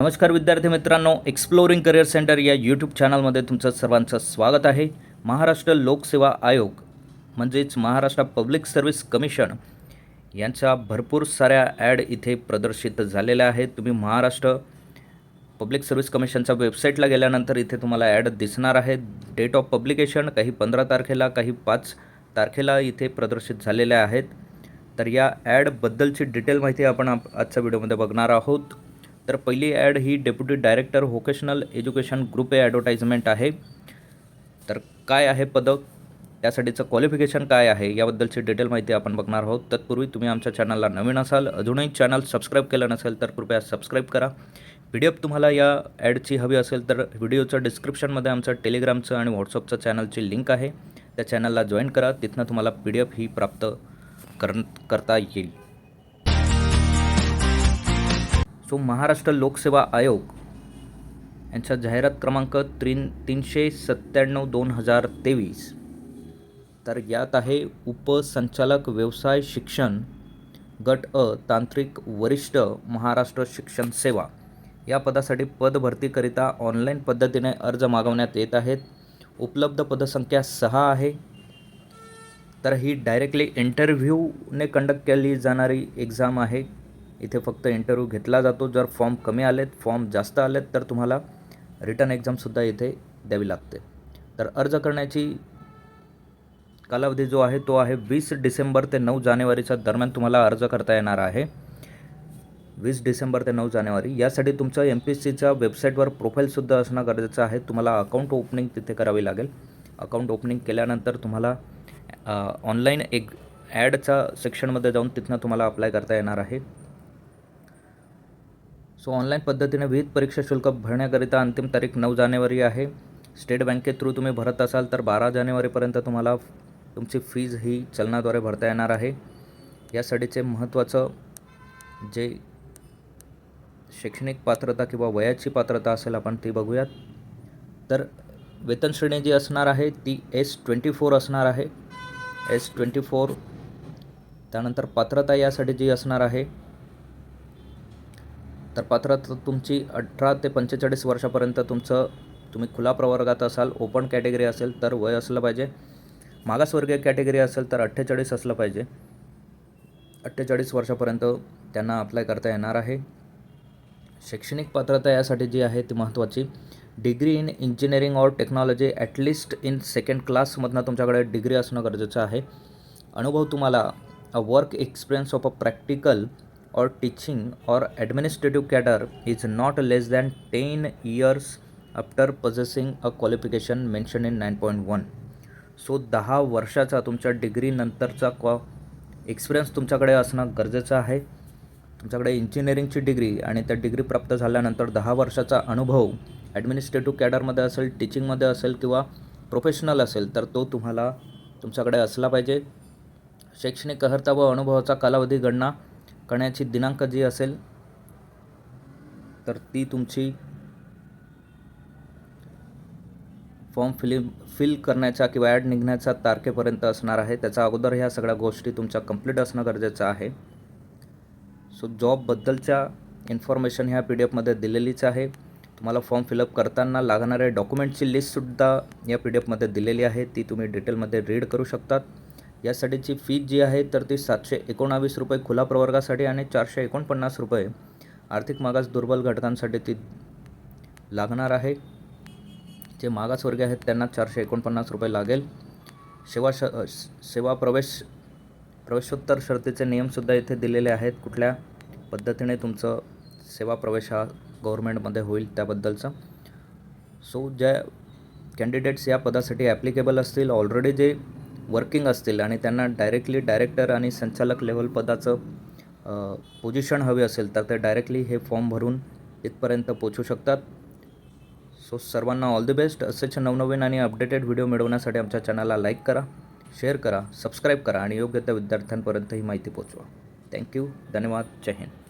नमस्कार विद्यार्थी मित्रांनो एक्सप्लोरिंग करिअर सेंटर या यूट्यूब चॅनलमध्ये तुमचं सर्वांचं स्वागत आहे. महाराष्ट्र लोकसेवा आयोग म्हणजेच महाराष्ट्र पब्लिक सर्व्हिस कमिशन यांच्या भरपूर साऱ्या ॲड इथे प्रदर्शित झालेल्या आहेत. तुम्ही महाराष्ट्र पब्लिक सर्व्हिस कमिशनच्या वेबसाईटला गेल्यानंतर इथे तुम्हाला ॲड दिसणार आहे डेट ऑफ पब्लिकेशन काही पंधरा तारखेला काही पाच तारखेला इथे प्रदर्शित झालेल्या आहेत. तर या ॲडबद्दलची डिटेल माहिती आपण आजच्या व्हिडिओमध्ये बघणार आहोत. तर पहिली ad he deputy director vocational education group A advertisement आहे. तर काय आहे पदक त्यासाठीचं क्वालिफिकेशन काय आहे? याबद्दलची डिटेल माहिती आपण बघणार आहोत. तत्पूर्वी तुम्ही आमच्या चॅनलला नवीन असाल अजूनही चॅनल सबस्क्राईब केलं नसेल तर कृपया सबस्क्राईब करा. पी डी एफ तुम्हाला या ॲडची हवी असेल तर व्हिडिओचं डिस्क्रिप्शनमध्ये आमचं टेलिग्रामचं आणि व्हॉट्सअपचं चॅनलची लिंक आहे. त्या चॅनलला जॉईन करा. तिथनं तुम्हाला पी डी एफ ही प्राप्त कर करता येईल. सो महाराष्ट्र लोकसेवा आयोग यांच्या जाहिरात क्रमांक तीन तीनशे सत्त्याण्णव दोन हजार तेवीस. तर यात आहे उपसंचालक व्यवसाय शिक्षण गट अ तांत्रिक वरिष्ठ महाराष्ट्र शिक्षण सेवा. या पदासाठी पदभरतीकरिता ऑनलाईन पद्धतीने अर्ज मागवण्यात येत आहेत. उपलब्ध पदसंख्या सहा आहे. तर ही डायरेक्टली इंटरव्ह्यूने कंडक्ट केली जाणारी एक्झाम आहे. इथे फक्त इंटरव्ह्यू घेतला जातो. जर फॉर्म कमी आलेत फॉर्म जास्त आलेत तर तुम्हाला रिटर्न एक्झामसुद्धा इथे द्यावी लागते. तर अर्ज करण्याची कालावधी जो आहे तो आहे वीस डिसेंबर ते नऊ जानेवारीच्या दरम्यान तुम्हाला अर्ज करता येणार आहे. वीस डिसेंबर ते नऊ जानेवारी. यासाठी तुमचं एम पी एस सीच्या वेबसाईटवर प्रोफाईलसुद्धा असणं गरजेचं आहे. तुम्हाला अकाउंट ओपनिंग तिथे करावी लागेल. अकाउंट ओपनिंग केल्यानंतर तुम्हाला ऑनलाईन एक ॲडच्या सेक्शनमध्ये जाऊन तिथनं तुम्हाला अप्लाय करता येणार आहे. सो ऑनलाईन पद्धतीने विविध परीक्षा शुल्क भरण्याकरिता अंतिम तारीख नऊ जानेवारी आहे. स्टेट बँके थ्रू तुम्ही भरत असाल तर बारा जानेवारीपर्यंत तुम्हाला तुमची फीज ही चलनाद्वारे भरता येणार आहे. यासाठीचे महत्त्वाचं जे शैक्षणिक पात्रता किंवा वयाची पात्रता असेल आपण ती बघूयात. तर वेतन श्रेणी जी असणार आहे ती एस ट्वेंटी फोर असणार आहे. एस ट्वेंटी फोर त्यानंतर पात्रता यासाठी जी असणार आहे तर पात्रता तुमची अठरा ते पंचेचाळीस वर्षापर्यंत तुमचं तुम्ही खुला प्रवर्गात असाल ओपन कॅटेगरी असेल तर वय असलं पाहिजे. मागासवर्गीय कॅटेगरी असेल तर अठ्ठेचाळीस असलं पाहिजे. अठ्ठेचाळीस वर्षापर्यंत त्यांना अप्लाय करता येणार आहे. शैक्षणिक पात्रता यासाठी जी आहे ती महत्त्वाची. Degree in engineering or technology at least in second क्लासमधनं तुमच्याकडे डिग्री असणं गरजेचं आहे. अनुभव तुम्हाला a work experience of a practical or teaching or administrative cadre is not less than 10 years after possessing a qualification mentioned in 9.1 so दहा वर्षाचा तुमच्या डिग्रीनंतरचा क्वा एक्सपिरियन्स तुमच्याकडे असणं गरजेचं आहे. तुमच्याकडे इंजिनिअरिंगची डिग्री आणि त्या डिग्री प्राप्त झाल्यानंतर दहा वर्षाचा अनुभव ॲडमिनिस्ट्रेटिव्ह कॅडरमध्ये असेल टीचिंगमध्ये असेल किंवा प्रोफेशनल असेल तर तो तुम्हाला तुमच्याकडे असला पाहिजे. शैक्षणिक अर्हता व अनुभवाचा कालावधी गणना करण्याची दिनांक जी असेल तर ती तुमची फॉर्म फिलिम फिल करण्याच्या किंवा ॲड निघण्याच्या तारखेपर्यंत असणार आहे. त्याच्या अगोदर ह्या सगळ्या गोष्टी तुमच्या कंप्लीट असणं गरजेचं आहे. सो जॉबबद्दलच्या इन्फॉर्मेशन ह्या पी डी एफमध्ये दिलेलीच आहे. तुम्हाला फॉर्म फिलअप करताना लागणाऱ्या डॉक्युमेंटची लिस्टसुद्धा या पी डी एफमध्ये दिलेली आहे. ती तुम्ही डिटेलमध्ये रीड करू शकतात. यासाठीची फी जी आहे तर ती सातशे एकोणावीस रुपये खुला प्रवर्गासाठी आणि चारशे एकोणपन्नास रुपये आर्थिक मागास दुर्बल घटकांसाठी ती लागणार आहे. जे मागासवर्गीय आहेत त्यांना चारशे एकोणपन्नास रुपये लागेल. सेवा श सेवा प्रवेश प्रवेशोत्तर शर्तीचे नियमसुद्धा इथे दिलेले आहेत. कुठल्या पद्धतीने तुमचं सेवा प्रवेश हा गव्हर्मेंटमध्ये होईल त्याबद्दलचं. सो ज्या कॅन्डिडेट्स या पदासाठी ॲप्लिकेबल असतील ऑलरेडी जे वर्किंग असतील आणि त्यांना डायरेक्टली डायरेक्टर आणि संचालक लेवल पदाचं पोझिशन हवी असेल तर ते डायरेक्टली हे फॉर्म भरून इथपर्यंत पोचू शकतात. सो सर्वांना ऑल द बेस्ट असेच नवनवीन आणि अपडेटेड व्हिडिओ मिळवण्यासाठी आमच्या चॅनलला लाईक करा शेअर करा सबस्क्राईब करा आणि योग्य त्या विद्यार्थ्यांपर्यंत ही माहिती पोचवा थँक्यू धन्यवाद. जय हिंद.